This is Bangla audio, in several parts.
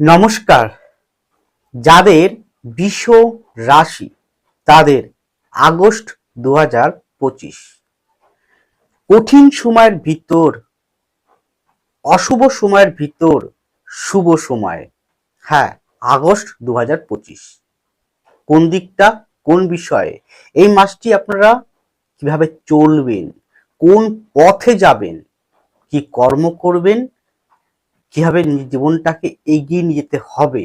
নমস্কার। যাদের বিষ রাশি, তাদের আগস্ট দু পঁচিশ। কঠিন সময়ের ভিতর, অশুভ সময়ের ভিতর, শুভ সময়। হ্যাঁ আগস্ট দু পঁচিশ। কোন দিকটা, কোন বিষয়ে, এই মাসটি আপনারা কীভাবে চলবেন, কোন পথে যাবেন, কি কর্ম করবেন কীভাবে নিজের জীবনটাকে এগিয়ে নিয়ে যেতে হবে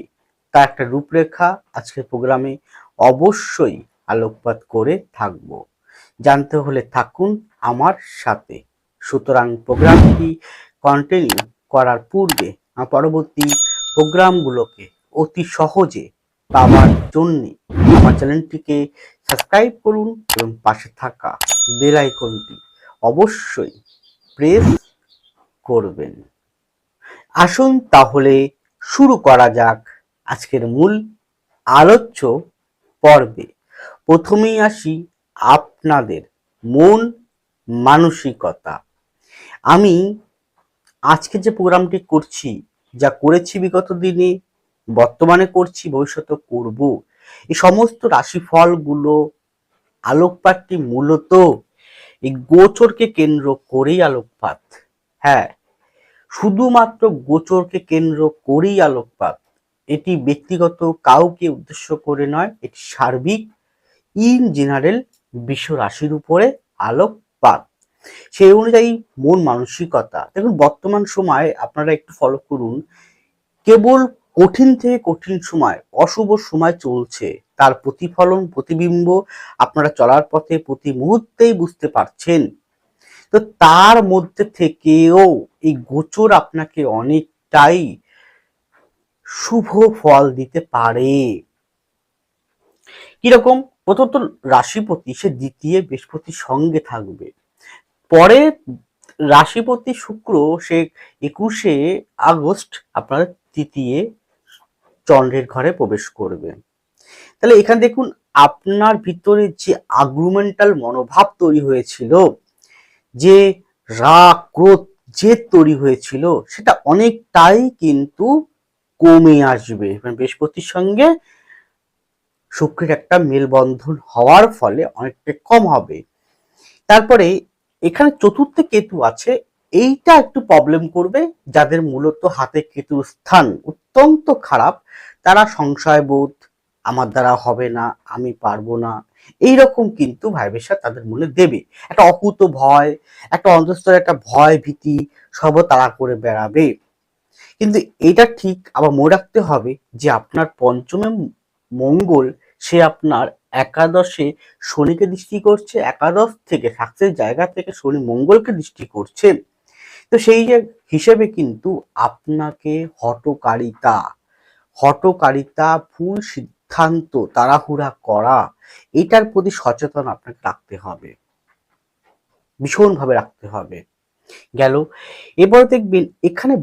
তা একটা রূপরেখা আজকের প্রোগ্রামে অবশ্যই আলোকপাত করে থাকব। জানতে হলে থাকুন আমার সাথে। সুতরাং প্রোগ্রামটি কন্টিনিউ করার পূর্বে পরবর্তী প্রোগ্রামগুলোকে অতি সহজে পাওয়ার জন্য আমার চ্যানেলটিকে সাবস্ক্রাইব করুন এবং পাশে থাকা বেল আইকনটি অবশ্যই প্রেস করবেন। আসুন তাহলে শুরু করা যাক আজকের মূল আলোচ্য পর্বে। প্রথমেই আসি আপনাদের মন মানসিকতা। আমি আজকে যে প্রোগ্রামটি করছি, যা করেছি বিগত দিনে, বর্তমানে করছি ভবিষ্যতে করব, এই সমস্ত রাশিফলগুলো, আলোকপাতটি মূলত এই গোচরকে কেন্দ্র করেই আলোকপাত। হ্যাঁ শুধুমাত্র গোচরকে কেন্দ্র করেই আলোকপাত, এটি ব্যক্তিগত কাউকে উদ্দেশ্য করে নয়, এটি সার্বিক। ইন জেনারেল বিশ্ব রাশির উপরে আলোকপাত। সেই অনুযায়ী মন মানসিকতা। দেখুন, বর্তমান সময়ে আপনারা একটু ফলো করুন। কেবল কঠিন থেকে কঠিন সময়, অশুভ সময় চলছে। তার প্রতিফলন, প্রতিবিম্ব আপনারা চলার পথে প্রতি মুহূর্তেই বুঝতে পারছেন। তো তার মধ্যে থেকেও এই গোচর আপনাকে অনেকটাই শুভ ফল দিতে পারে। কীরকম? প্রথমত রাশিপতি, সে দ্বিতীয় বৃহস্পতির সঙ্গে থাকবে। পরে রাশিপতি শুক্র, সে একুশে আগস্ট আপনার তৃতীয় চন্দ্রের ঘরে প্রবেশ করবে। তাহলে এখানে দেখুন, আপনার ভিতরে যে আগ্রুমেন্টাল মনোভাব তৈরি হয়েছিল, যে রাগ, ক্রোধ জেদ তৈরি হয়েছিল সেটা অনেকটাই কিন্তু কমে আসবে। মানে বৃহস্পতির সঙ্গে শুক্রের একটা মেলবন্ধন হওয়ার ফলে অনেকটা কম হবে। তারপরে এখানে চতুর্থে কেতু আছে, এইটা একটু প্রবলেম করবে। যাদের মূলত হাতে কেতুর স্থান অত্যন্ত খারাপ, তারা সংশয়বোধ, আমার দ্বারা হবে না, আমি পারব না। এইরকম কিন্তু ভাইবেশা তাদের মনে দেবে। একটা অকুত ভয়, একটা অন্তস্তরে একটা ভয় ভীতি সব তারা করে বেড়াবে। কিন্তু এটা ঠিক আবার মনে রাখতে হবে যে আপনার পঞ্চমে মঙ্গল, সে আপনার একাদশে শনিকে দৃষ্টি করছে, একাদশ থেকে সাকসেস জায়গা থেকে শনি মঙ্গলকে দৃষ্টি করছে। তো সেই হিসেবে কিন্তু আপনাকে হটকারিতা হটকারিতা ভুল সিদ্ধান্ত তাড়াহুড়া করা, এটার প্রতি সচেতন আপনাকে রাখতে হবে। ভীষণভাবে রাখতে হবে। গেল। এবার দেখবেন এখানে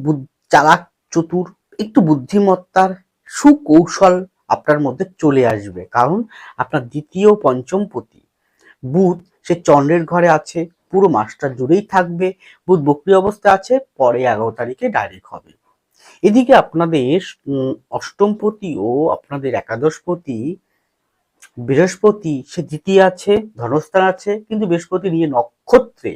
চালাক, চতুর, একটু বুদ্ধিমত্তার সুকৌশল আপনার মধ্যে চলে আসবে। কারণ আপনার দ্বিতীয়, পঞ্চম পতি, বুধ, সে চন্দ্রের ঘরে আছে, পুরো মাসটা জুড়েই থাকবে, বুধ বক্রি অবস্থায় আছে, পরে এগারো তারিখে ডাইরেক্ট হবে। এদিকে আপনাদের অষ্টমপতি ও আপনাদের একাদশপতি, বৃহস্পতি, সে দ্বিতীয় আছে ধনস্থান আছে, কিন্তু বৃহস্পতি নিয়ে নক্ষত্রে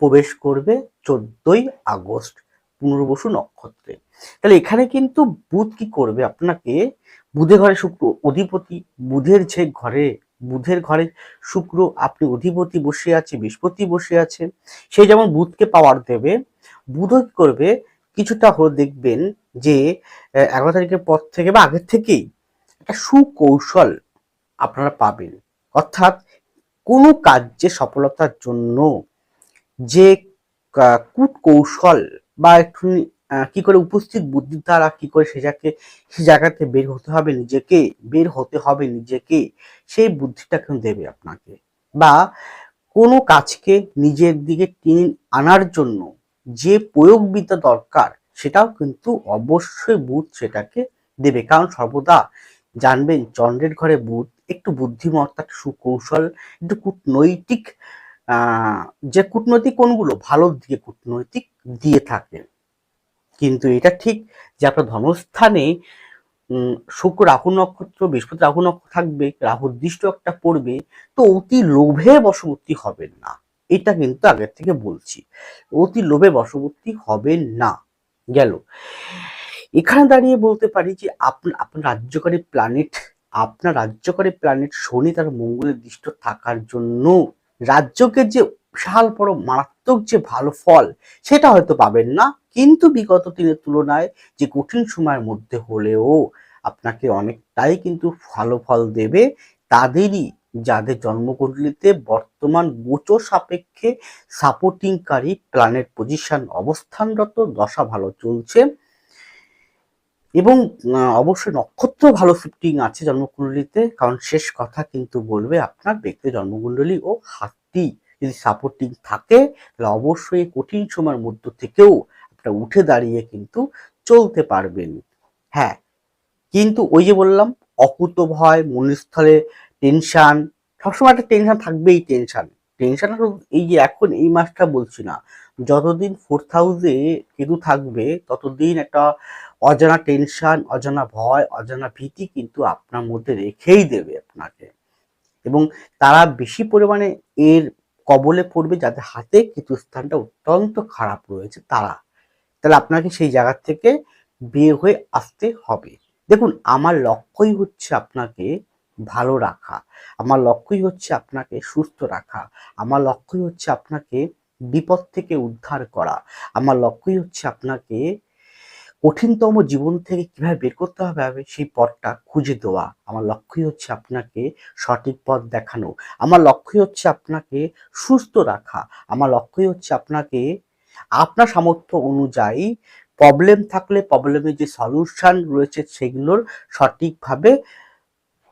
প্রবেশ করবে চোদ্দই আগস্ট, পুনর্বসু নক্ষত্রে। তাহলে এখানে কিন্তু বুধ কি করবে? আপনাকে বুধের ঘরে শুক্র অধিপতি, বুধের যে ঘরে, বুধের ঘরে শুক্র, আপনি অধিপতি বসে আছে, বৃহস্পতি বসে আছে, সে যেমন বুধকে পাওয়ার দেবে বুধ করবে? কিছুটা হলো দেখবেন যে এগারো তারিখের পর থেকে বা আগের থেকেই একটা সুকৌশল আপনারা পাবেন। অর্থাৎ কোনো কার্যে সফলতার জন্য যে কূট কৌশল বা একটু কি করে উপস্থিত বুদ্ধির দ্বারা কি করে সে সেটাকে সে জায়গাতে বের হতে হবে, নিজেকে বের হতে হবে, নিজেকে, সেই বুদ্ধিটা কেন দেবে আপনাকে। বা কোনো কাজকে নিজের দিকে টেনে আনার জন্য যে প্রয়োগবিদ্যা দরকার সেটাও কিন্তু অবশ্যই বুধ সেটাকে দেবে। কারণ সর্বদা জানবেন, চন্দ্রের ঘরে বুধ একটু বুদ্ধিমত্তা সুকৌশল, একটু কূটনৈতিক যে কূটনৈতিক কোনগুলো ভালো দিকে কূটনৈতিক দিয়ে থাকে। কিন্তু এটা ঠিক যে আপনার ধনস্থানে শুক্র, রাহু নক্ষত্র, বৃহস্পতি, রাহু নক্ষত্র থাকবে, রাহুর দৃষ্ট একটা পড়বে, তো অতি লোভে বশবর্তী হবেন না। এটা কিন্তু আগের থেকে বলছি। অতি লোভে বশবর্তী হবেন না। গেল। এখানে দাঁড়িয়ে বলতে পারি যে আপনার আপনার রাজ্যকারী প্ল্যানেট আপনার রাজ্যকারী প্ল্যানেট শনি তার মঙ্গলের দৃষ্ট থাকার জন্য রাজ্যকে যে বিশাল বড় মারাত্মক যে ভালো ফল, সেটা হয়তো পাবেন না। কিন্তু বিগত দিনের তুলনায় যে কঠিন সময়ের মধ্যে হলেও আপনাকে অনেকটাই কিন্তু ভালো ফল দেবে। তাদেরই যাদের জন্মকুণ্ডলিতে বর্তমান গোচর সাপেক্ষে সাপোর্টিংকারী প্ল্যানেট পজিশন অবস্থানরত দশা ভালো চলছে। এবং অবশ্যই নক্ষত্র ভালো ফিটিং আছে জন্মকুণ্ডলিতে, কারণ শেষ কথা কিন্তু বলবে আপনার ব্যক্তি জন্মকুণ্ডলী ও হাতটি। যদি সাপোর্টিং থাকে, তাহলে অবশ্যই কঠিন সময়ের মধ্য থেকেও আপনারা উঠে দাঁড়িয়ে কিন্তু চলতে পারবেন। হ্যাঁ কিন্তু ওই যে বললাম অকুত ভয় মনস্থলে টেনশন সবসময় একটা টেনশন থাকবেই টেনশন টেনশন এই যে এখন এই মাসটা বলছি না, যতদিন ফোর্থ হাউসে কেতু থাকবে, ততদিন একটা অজানা টেনশান অজানা ভয়, অজানা ভীতি কিন্তু আপনার মধ্যে রেখেই দেবে আপনাকে। এবং তারা বেশি পরিমাণে এর কবলে পড়বে যাদের হাতে কেতু স্থানটা অত্যন্ত খারাপ রয়েছে তারা। তাহলে আপনাকে সেই জায়গা থেকে বের হয়ে আসতে হবে। দেখুন, আমার লক্ষ্যই হচ্ছে আপনাকে ভালো রাখা। আমার লক্ষ্যই হচ্ছে আপনাকে সুস্থ রাখা। আমার লক্ষ্যই হচ্ছে আপনাকে বিপদ থেকে উদ্ধার করা। আমার লক্ষ্যই হচ্ছে আপনাকে কঠিনতম জীবন থেকে কীভাবে বের করতে হবে সেই পথটা খুঁজে দেওয়া। আমার লক্ষ্যই হচ্ছে আপনাকে সঠিক পথ দেখানো। আমার লক্ষ্যই হচ্ছে আপনাকে সুস্থ রাখা। আমার লক্ষ্যই হচ্ছে আপনাকে আপনার সামর্থ্য অনুযায়ী প্রবলেম থাকলে প্রবলেমের যে সলিউশন রয়েছে সেগুলোর সঠিকভাবে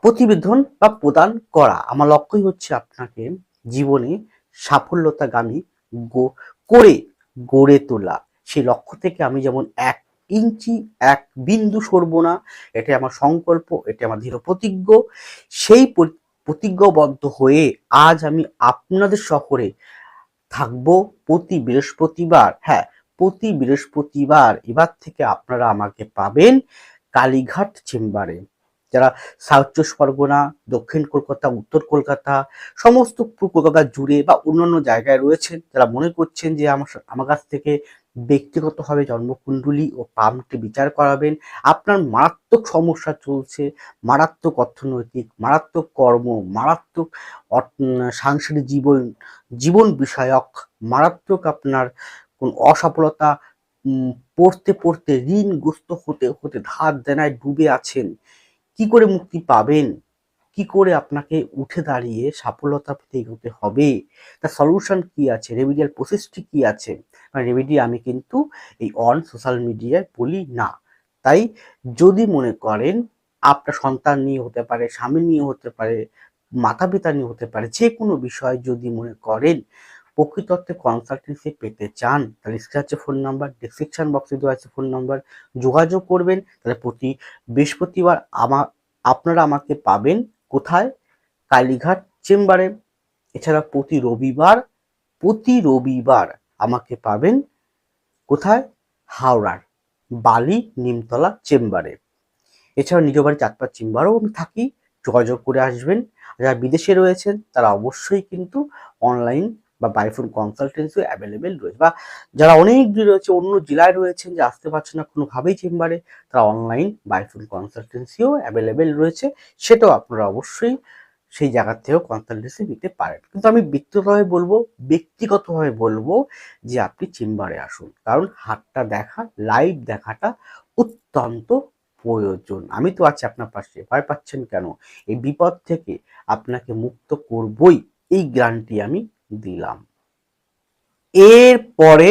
প্রতিবেদন বা প্রদান করা। আমার লক্ষ্যই হচ্ছে আপনাকে জীবনে সাফল্যতাগামী করে গড়ে তোলা। সেই লক্ষ্য থেকে আমি যেমন এক ইঞ্চি, এক বিন্দু সরব না এটা আমার সংকল্প এটা আমার দৃঢ় প্রতিজ্ঞ। সেই পরি- প্রতিজ্ঞাবদ্ধ হয়ে আজ আমি আপনাদের শহরে থাকব প্রতি বৃহস্পতিবার। হ্যাঁ প্রতি বৃহস্পতিবার। এবার থেকে আপনারা আমাকে পাবেন কালীঘাট চেম্বারে। যারা সাউথ চব্বিশ পরগনা দক্ষিণ কলকাতা উত্তর কলকাতা সমস্ত কলকাতা জুড়ে বা অন্যান্য জায়গায় রয়েছেন যারা মনে করছেন যে আমার আমার কাছ থেকে ব্যক্তিগতভাবে জন্মকুণ্ডলী ও পামটি বিচার করাবেন। আপনার মারাত্মক সমস্যা চলছে, মারাত্মক অর্থনৈতিক, মারাত্মক কর্ম, মারাত্মক সাংসারিক জীবন জীবন বিষয়ক, মারাত্মক আপনার কোন অসফলতা পড়তে পড়তে ঋণগ্রস্ত হতে হতে ধার দেনায় ডুবে আছেন। কি করে মুক্তি পাবেন? কি করে আপনাকে উঠে দাঁড়িয়ে সফলতা পেতে এগোতে হবে? তার সলিউশন কি আছে? রেমিডিয়াল প্রসেসটি কি আছে? রেমিডি আমি কিন্তু এই অন সোশ্যাল মিডিয়ায় বলি না। তাই যদি মনে করেন আপনার সন্তান নিয়ে হতে পারে, স্বামী নিয়ে হতে পারে মাতা পিতা নিয়ে হতে পারে, যে কোনো বিষয় যদি মনে করেন প্রকৃতত্ত্বে কনসালটেন্সি পেতে চান, তাহলে স্ক্রিনে আছে ফোন নাম্বার ডিসক্রিপশন বক্সে দেওয়া আছে ফোন নাম্বার যোগাযোগ করবেন, তাহলে প্রতি বৃহস্পতিবার আমার আপনারা আমাকে পাবেন কোথায়? কালীঘাট চেম্বারে এছাড়া প্রতি রবিবার প্রতি রবিবার আমাকে পাবেন কোথায়? হাওড়ার, বালি নিমতলা চেম্বারে এছাড়া নিজ বাড়ি চাঁদপাড় চেম্বারেও আমি থাকি, যোগাযোগ করে আসবেন। যারা বিদেশে রয়েছেন, তারা অবশ্যই কিন্তু অনলাইন বা বাইফোন কনসালটেন্সি অ্যাভেলেবেল রয়েছে বা যারা অনেক দূরে রয়েছে, অন্য জেলায় রয়েছেন যে আসতে পারছে না কোনোভাবেই চেম্বারে, তারা অনলাইন বাইফোন কনসালটেন্সিও অ্যাভেলেবেল রয়েছে। সেটাও আপনারা অবশ্যই সেই জায়গার থেকেও কনসালটেন্সি নিতে পারেন। কিন্তু আমি ব্যক্তিগতভাবে বলব ব্যক্তিগতভাবে বলব যে আপনি চেম্বারে আসুন। কারণ হাতটা দেখা লাইভ দেখাটা অত্যন্ত প্রয়োজন। আমি তো আছি আপনার পাশে, ভয় পাচ্ছেন কেন? এই বিপদ থেকে আপনাকে মুক্ত করবই। এই গ্রান্টি আমি দিলাম। এরপরে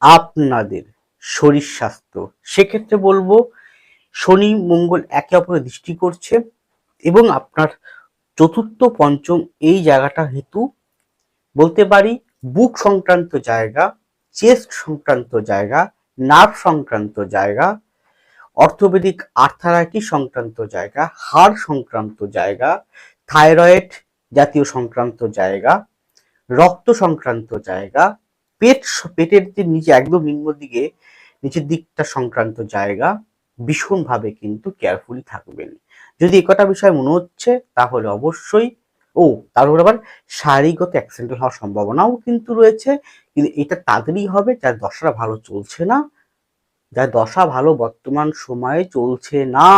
আপনাদের শরীর স্বাস্থ্য। সেক্ষেত্রে বলব, শনি, মঙ্গল একে অপরে দৃষ্টি করছে এবং আপনার চতুর্থ, পঞ্চম এই জায়গাটা হেতু। বলতে পারি, বুক সংক্রান্ত জায়গা, চেস্ট সংক্রান্ত জায়গা, নার্ভ সংক্রান্ত জায়গা, অর্থোপেডিক আর্থারাইটিস সংক্রান্ত জায়গা, হাড় সংক্রান্ত জায়গা, থাইরয়েড জাতীয় সংক্রান্ত জায়গা রক্ত সংক্রান্ত জায়গা, পেট পেটের যে নিচে একদম নিম্ন দিকে, নিচের দিকটা সংক্রান্ত জায়গা, ভীষণভাবে কিন্তু কেয়ারফুলি থাকবেন। যদি একটা বিষয় মনে হচ্ছে, তাহলে অবশ্যই, ও তার উপর আবার শারীরিকগত অ্যাক্সিডেন্টাল হওয়ার সম্ভাবনাও কিন্তু রয়েছে, কিন্তু এটা তাদেরই হবে, যার দশাটা ভালো চলছে না, যার দশা ভালো বর্তমান সময়ে চলছে না,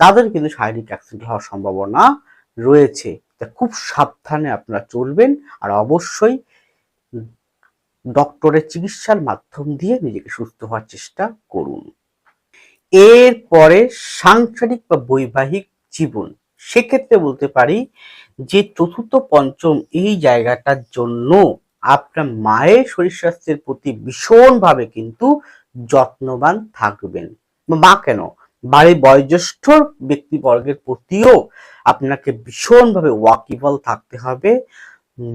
তাদের কিন্তু শারীরিক অ্যাক্সিডেন্ট হওয়ার সম্ভাবনা রয়েছে। তা খুব সাবধানে আপনারা চলবেন আর অবশ্যই ডক্টরের চিকিৎসার মাধ্যম দিয়ে নিজেকে সুস্থ হওয়ার চেষ্টা করুন। এরপরে সাংসারিক বা বৈবাহিক জীবন। সেক্ষেত্রে বলতে পারি যে চতুর্থ, পঞ্চম এই জায়গাটার জন্য আপনার মায়ের শরীর স্বাস্থ্যের প্রতি ভীষণভাবে কিন্তু যত্নবান থাকবেন। মা কেন? বাড়ির বয়োজ্যেষ্ঠ ব্যক্তিবর্গের প্রতিও আপনাকে ভীষণভাবে ওয়াকিবল থাকতে হবে।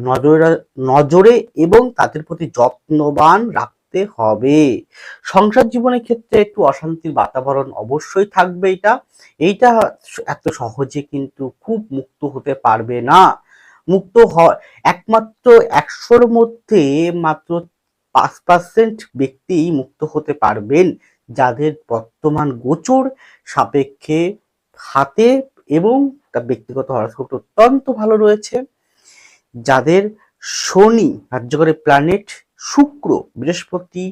নজরে নজরে এবং তাদের প্রতি যত্নবান রাখতে হবে। সংসার জীবনের ক্ষেত্রে একটু অশান্তির বাতাবরণ অবশ্যই থাকবে এটা। এইটা এত সহজে কিন্তু খুব মুক্ত হতে পারবে না। মুক্ত হয় একমাত্র একশোর মধ্যে মাত্র পাঁচ পার্সেন্ট ব্যক্তি মুক্ত হতে পারবেন। যাদের বর্তমান গোচর সাপেক্ষে হাতে এবং তার ব্যক্তিগত হরস্কোপ অত্যন্ত ভালো রয়েছে। যাদের শনি রাজ্যকরের প্ল্যানেট শুক্র, বৃহস্পতি,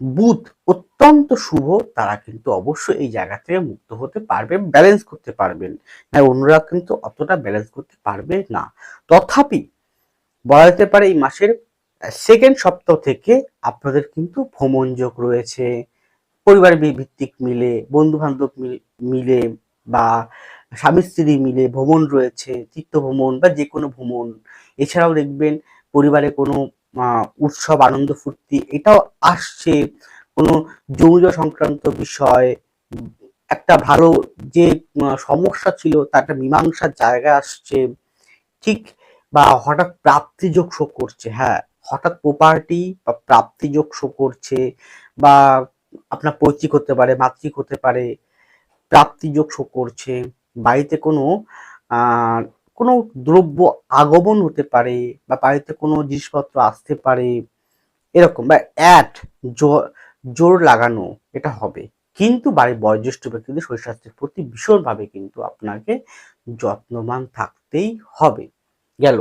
বুধ অত্যন্ত শুভ, তারা কিন্তু অবশ্যই এই জায়গা থেকে মুক্ত হতে পারবে ব্যালেন্স করতে পারবেন। হ্যাঁ অন্যরা কিন্তু অতটা ব্যালেন্স করতে পারবে না। তথাপি বলা যেতে পারে এই মাসের সেকেন্ড সপ্তাহ থেকে আপনাদের কিন্তু ভ্রমণ যোগ রয়েছে। পরিবার ভিত্তিক মিলে বন্ধু বান্ধব মিলে বা স্বামী স্ত্রী মিলে ভ্রমণ রয়েছে, তীর্থ ভ্রমণ বা যে কোনো ভ্রমণ। এছাড়াও দেখবেন পরিবারে কোনো উৎসব, আনন্দ, ফুর্তি, এটাও আসছে। কোনো যৌজ সংক্রান্ত বিষয়, একটা ভালো যে সমস্যা ছিল তার একটা মীমাংসার জায়গা আসছে। ঠিক বা হঠাৎ প্রাপ্তিযোগ শো করছে হ্যাঁ। হঠাৎ প্রপার্টি বা প্রাপ্তিযোগ শো করছে বা আপনার পৈতৃক হতে পারে, মাতৃক হতে পারে, প্রাপ্তিযোগ শো করছে, বাড়িতে কোনো কোনো দ্রব্য আগমন হতে পারে বা বাড়িতে কোনো জিনিসপত্র আসতে পারে, এরকম বা অ্যাড জোর লাগানো এটা হবে। কিন্তু বাড়ির বয়োজ্যেষ্ঠ ব্যক্তিদের শরীর স্বাস্থ্যের প্রতি ভীষণভাবে কিন্তু আপনাকে যত্নবান থাকতেই হবে। গেল।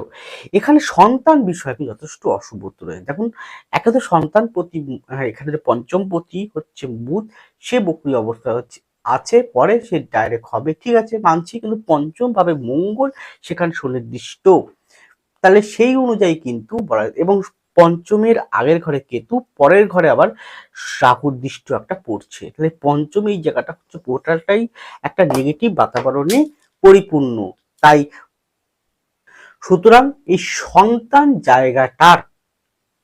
এখানে সন্তান বিষয়ে যথেষ্ট অশুভ রয়েছে। দেখুন একাদশ সন্তান প্রতি হ্যাঁ, এখানে যে পঞ্চম পতি হচ্ছে বুধ সে বকরি অবস্থা হচ্ছে আছে পরে সে ডাইরেক্ট হবে ঠিক আছে মানছি কিন্তু পঞ্চম ভাবে মঙ্গল সেখানে সুনির্দিষ্ট। তাহলে সেই অনুযায়ী কিন্তু বলা এবং পঞ্চমের আগের ঘরে কেতু পরের ঘরে আবার রাহুদৃষ্ট একটা পড়ছে। তাহলে পঞ্চম এই জায়গাটা হচ্ছে পোর্টালটাই একটা নেগেটিভ বাতাবরণে পরিপূর্ণ। তাই সুতরাং এই সন্তান জায়গাটার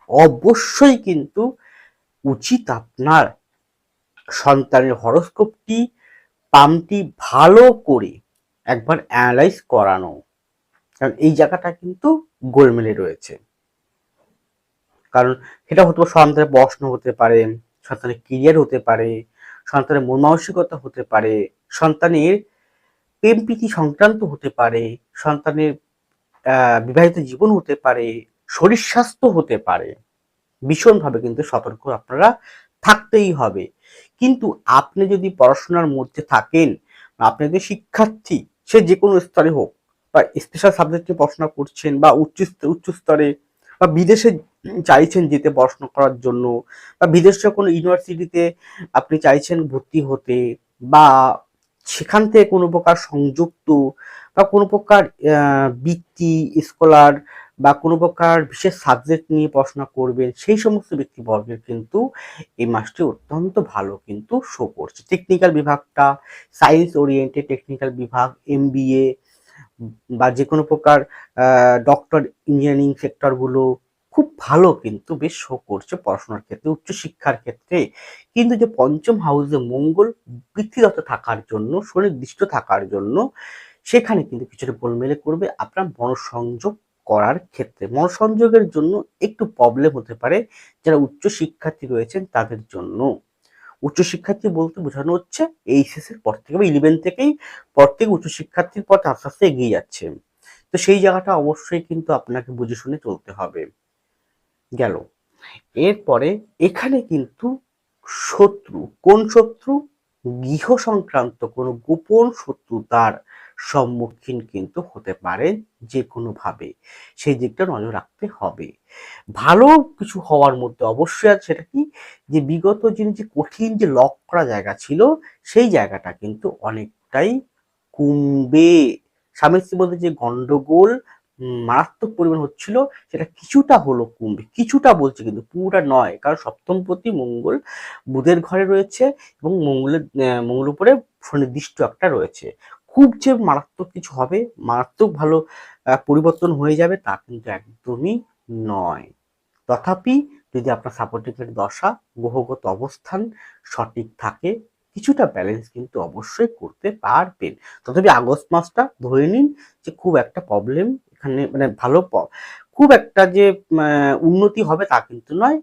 অবশ্যই কিন্তু উচিত আপনার সন্তানের হরস্কোপটি, পামটি ভালো করে একবার অ্যানালাইজ করানো। কারণ এই জায়গাটা কিন্তু গোলমেলে রয়েছে। কারণ সেটা হতে সন্তানের পড়াশোনা হতে পারে, সন্তানের কেরিয়ার হতে পারে, সন্তানের মন মানসিকতা হতে পারে, সন্তানের প্রেম সংক্রান্ত হতে পারে, সন্তানের বিবাহিত জীবন হতে পারে, শরীর স্বাস্থ্য হতে পারে, ভীষণভাবে কিন্তু সতর্ক আপনারা থাকতেই হবে। কিন্তু আপনি যদি পড়াশোনার মধ্যে থাকেন, আপনি যদি শিক্ষার্থী, সে যে কোনো স্তরে হোক, বা স্পেশাল সাবজেক্টে পড়াশোনা করছেন, বা উচ্চ উচ্চ স্তরে, বা বিদেশে চাইছেন যেতে পড়াশোনা করার জন্য, বা বিদেশে কোনো ইউনিভার্সিটিতে আপনি চাইছেন ভর্তি হতে, বা সেখান থেকে কোনো প্রকার সংযুক্ত বা কোনো প্রকার বৃত্তি স্কলার বা কোনো প্রকার বিশেষ সাবজেক্ট নিয়ে পড়াশোনা করবেন, সেই সমস্ত ব্যক্তিবর্গের কিন্তু এই মাসটি অত্যন্ত ভালো কিন্তু শো করছে। টেকনিক্যাল বিভাগটা সায়েন্স ওরিয়েন্টেড টেকনিক্যাল বিভাগ এম বা যে কোনো প্রকার ডক্টর ইঞ্জিনিয়ারিং সেক্টরগুলো খুব ভালো কিন্তু বেশ শো করছে পড়াশোনার ক্ষেত্রে, উচ্চশিক্ষার ক্ষেত্রে। কিন্তু যে পঞ্চম হাউসে মঙ্গল বৃদ্ধিরত থাকার জন্য, সুনির্দিষ্ট থাকার জন্য সেখানে কিন্তু কিছুটা গোলমেলে করবে আপনার মনসংযোগ করার ক্ষেত্রে। মনসংযোগের জন্য একটু প্রবলেম হতে পারে যারা উচ্চ শিক্ষার্থী রয়েছেন তাদের জন্য। উচ্চশিক্ষার্থী বলতে বোঝানো হচ্ছে এইচএস এর পর থেকে বা ইলেভেন থেকেই পর থেকে উচ্চশিক্ষার্থীর পথ আস্তে আস্তে এগিয়ে যাচ্ছে। তো সেই জায়গাটা অবশ্যই কিন্তু আপনাকে বুঝে শুনে চলতে হবে। গেল। এরপরে এখানে কিন্তু শত্রু, কোন শত্রু? গৃহ সংক্রান্ত কোনো গোপন শত্রুতার সম্মুখীন কিন্তু হতে পারে যে কোনোভাবে সেই দিকটা নজর রাখতে হবে। ভালো কিছু হওয়ার মধ্যে অবশ্যই আছে সেটা কি? যে বিগত যিনি যে কঠিন যে লক করা জায়গা ছিল, সেই জায়গাটা কিন্তু অনেকটাই কমবে। স্বামী স্ত্রীর মধ্যে যে গন্ডগোল মারাত্মক পরিমাণ হচ্ছিল, সেটা কিছুটা হলো কমবে। কিছুটা বলছে কিন্তু পুরোটা নয়, কারণ সপ্তমপতি মঙ্গল বুধের ঘরে রয়েছে এবং মঙ্গলের মঙ্গল উপরে সুনির্দিষ্ট একটা রয়েছে। খুব যে মারাত্মক কিছু হবে, মারাত্মক ভালো পরিবর্তন হয়ে যাবে তা কিন্তু একদমই নয়। তথাপি যদি আপনার সাপোর্টিভের দশা, গ্রহগত অবস্থান সঠিক থাকে, কিছুটা ব্যালেন্স কিন্তু অবশ্যই করতে পারবেন। তথাপি আগস্ট মাসটা ধরে নিন যে খুব একটা প্রবলেম এখানে মানে ভালো খুব একটা যে উন্নতি হবে তা কিন্তু নয়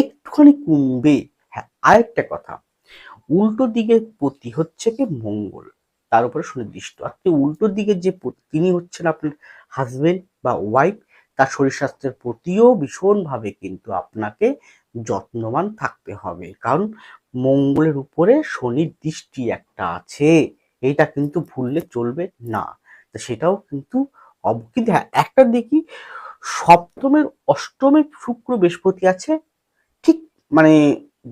একটুখানি কমবে। হ্যাঁ আরেকটা কথা, উল্টো দিকে প্রতি হচ্ছে কি মঙ্গল। তার উপরে সুনির্দিষ্ট। আর উল্টো দিকে যে তিনি হচ্ছেন আপনার হাজবেন্ড বা ওয়াইফ তার শরীর স্বাস্থ্যের প্রতিও ভীষণভাবে কিন্তু আপনাকে যত্নবান থাকতে হবে। কারণ মঙ্গলের উপরে শনির দৃষ্টি একটা আছে। এটা কিন্তু ভুললে চলবে না। সেটাও কিন্তু কিন্তু হ্যাঁ একটা দেখি, সপ্তমের অষ্টমের শুক্র বৃহস্পতি আছে, ঠিক মানে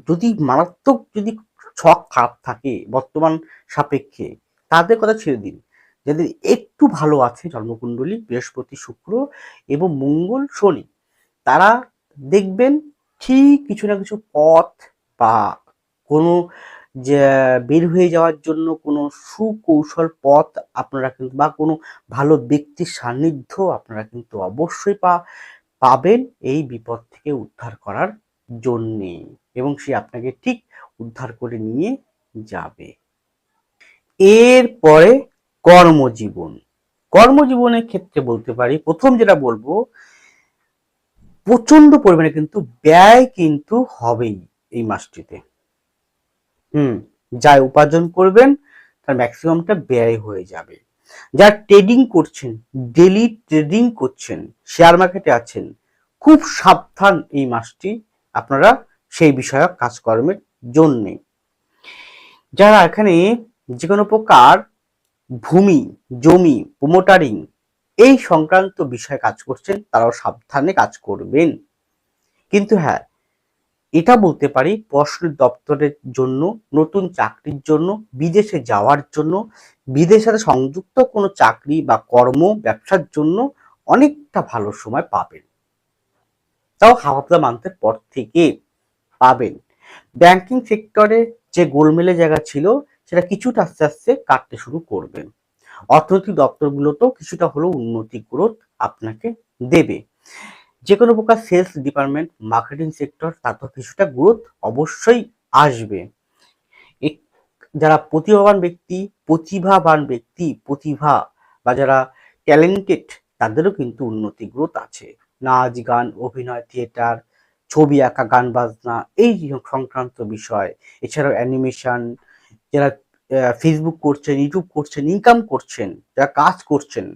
যদি মারাত্মক যদি ছক খারাপ থাকে বর্তমান সাপেক্ষে তাদের কথা ছেড়ে দিন। যাদের একটু ভালো আছে, জন্মকুণ্ডলী, বৃহস্পতি, শুক্র এবং মঙ্গল, শনি, তারা দেখবেন ঠিক কিছু না কিছু পথ বা কোনো যে, বের হয়ে যাওয়ার জন্য কোনো সুকৌশল পথ আপনারা কিন্তু বা কোনো ভালো ব্যক্তির সান্নিধ্য আপনারা কিন্তু অবশ্যই পা, পাবেন এই বিপদ থেকে উদ্ধার করার জন্যে এবং সে আপনাকে ঠিক উদ্ধার করে নিয়ে যাবে। এরপরে কর্মজীবন। কর্মজীবনের ক্ষেত্রে বলতে পারি, প্রথম যেটা বলব প্রচণ্ড পরিমাণে কিন্তু ব্যয় কিন্তু হবেই এই মাসটিতে। হুম যা উপার্জন করবেন, তার ম্যাক্সিমামটা ব্যয় হয়ে যাবে। যারা ট্রেডিং করছেন ডেলি ট্রেডিং করছেন শেয়ার মার্কেটে আছেন, খুব সাবধান এই মাসটি আপনারা সেই বিষয়ক কাজকর্মের জন্যে। যারা এখানে যে কোনো প্রকার ভূমি, জমি প্রোমোটারিং এই সংক্রান্ত বিষয়ে কাজ করছেন, তারাও সাবধানে কাজ করবেন। কিন্তু হ্যাঁ এটা বলতে পারি পররাষ্ট্র দপ্তরের জন্য, নতুন চাকরির জন্য, বিদেশে যাওয়ার জন্য বিদেশের সংযুক্ত কোনো চাকরি বা কর্ম, ব্যবসার জন্য অনেকটা ভালো সময় পাবেন। তাও হাওয়াপদা মান্থের পর থেকে পাবেন। ব্যাংকিং সেক্টরে যে গোলমেলে জায়গা ছিল সেটা কিছুটা আস্তে আস্তে কাটতে শুরু করবেন অর্থনৈতিক দপ্তরগুলোতেও কিছুটা হলেও উন্নতি গ্রোথ আপনাকে দেবে। যে কোনো প্রকার সেলস ডিপার্টমেন্ট মার্কেটিং সেক্টর তাতেও কিছুটা গ্রোথ অবশ্যই আসবে। যারা প্রতিভাবান ব্যক্তি প্রতিভাবান ব্যক্তি, প্রতিভা বা যারা ট্যালেন্টেড তাদেরও কিন্তু উন্নতি গ্রোথ আছে। নাচ, গান, অভিনয় থিয়েটার ছবি আঁকা, গান, বাজনা, এই সংক্রান্ত বিষয়। এছাড়াও অ্যানিমেশন যারা ফেসবুক করছেন ইউটিউব করছেন ইনকাম করছেন, যারা কাজ করছেন,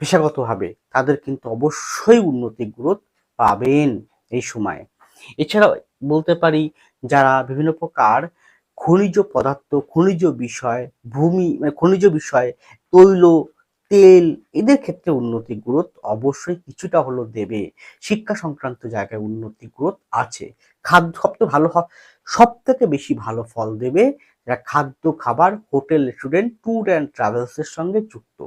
পেশাগতভাবে, তাদের কিন্তু অবশ্যই উন্নতি গ্রোথ পাবেন এই সময়। এছাড়াও বলতে পারি, যারা বিভিন্ন প্রকার খনিজ পদার্থ, খনিজ বিষয়, ভূমি মানে খনিজ বিষয়, তৈল, তেল, এদের ক্ষেত্রে উন্নতি গ্রোথ অবশ্যই কিছুটা হলো দেবে। শিক্ষা সংক্রান্ত জায়গায় উন্নতি গ্রোথ আছে। খাদ্য সবচেয়ে ভালো সব থেকে বেশি ভালো ফল দেবে যারা খাদ্য, খাবার, হোটেল, রেস্টুরেন্ট, ট্যুর অ্যান্ড ট্রাভেলসের সঙ্গে যুক্ত।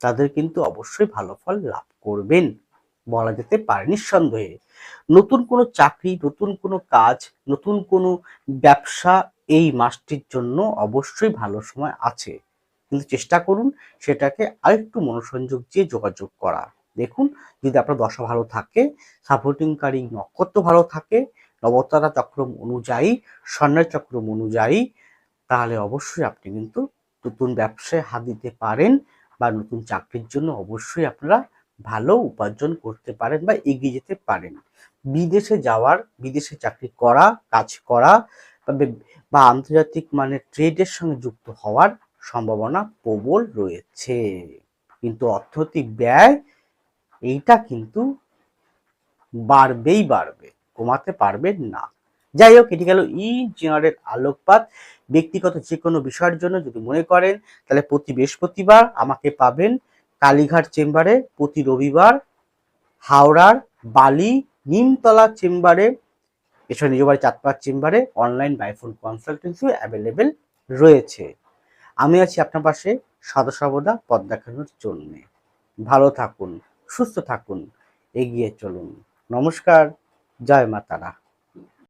তাদের কিন্তু অবশ্যই ভালো ফল লাভ করবেন, বলা যেতে পারে নিঃসন্দেহে। নতুন কোনো চাকরি, নতুন কোনো কাজ, নতুন কোনো ব্যবসা এই মাসটির জন্য অবশ্যই ভালো সময় আছে। কিন্তু চেষ্টা করুন সেটাকে আরেকটু মনোসংযোগ দিয়ে যোগাযোগ করা। দেখুন যদি আপনার দশা ভালো থাকে সাপোর্টিংকারী নক্ষত্র ভালো থাকে নবতারা চক্রম অনুযায়ী, স্বর্ণের চক্রম অনুযায়ী, তাহলে অবশ্যই আপনি কিন্তু নতুন ব্যবসায় হাত দিতে পারেন বা নতুন চাকরির জন্য অবশ্যই আপনারা ভালো উপার্জন করতে পারেন বা এগিয়ে যেতে পারেন। বিদেশে যাওয়ার, বিদেশে চাকরি করা, কাজ করা বা আন্তর্জাতিক মানে ট্রেডের সঙ্গে যুক্ত হওয়ার সম্ভাবনা প্রবল রয়েছে। কিন্তু অর্থনৈতিক ব্যয়, এইটা কিন্তু বাড়বেই বাড়বে। কমাতে পারবেন না। যাই হোক, এটি গেল ই জেনারেল আলোকপাত। ব্যক্তিগত যে কোনো বিষয়ের জন্য যদি মনে করেন, তাহলে প্রতি বৃহস্পতিবার আমাকে পাবেন কালীঘাট চেম্বারে প্রতি রবিবার হাওড়ার বালি নিমতলা চেম্বারে, এছাড়া বাড়ি চাঁদপাড় চেম্বারে অনলাইন বাইফোন কনসালটেন্সি অ্যাভেলেবেল রয়েছে। আমি আছি আপনার পাশে সদা সর্বদা পথ দেখানোর জন্য। ভালো থাকুন, সুস্থ থাকুন, এগিয়ে চলুন। নমস্কার। জয় মা তারা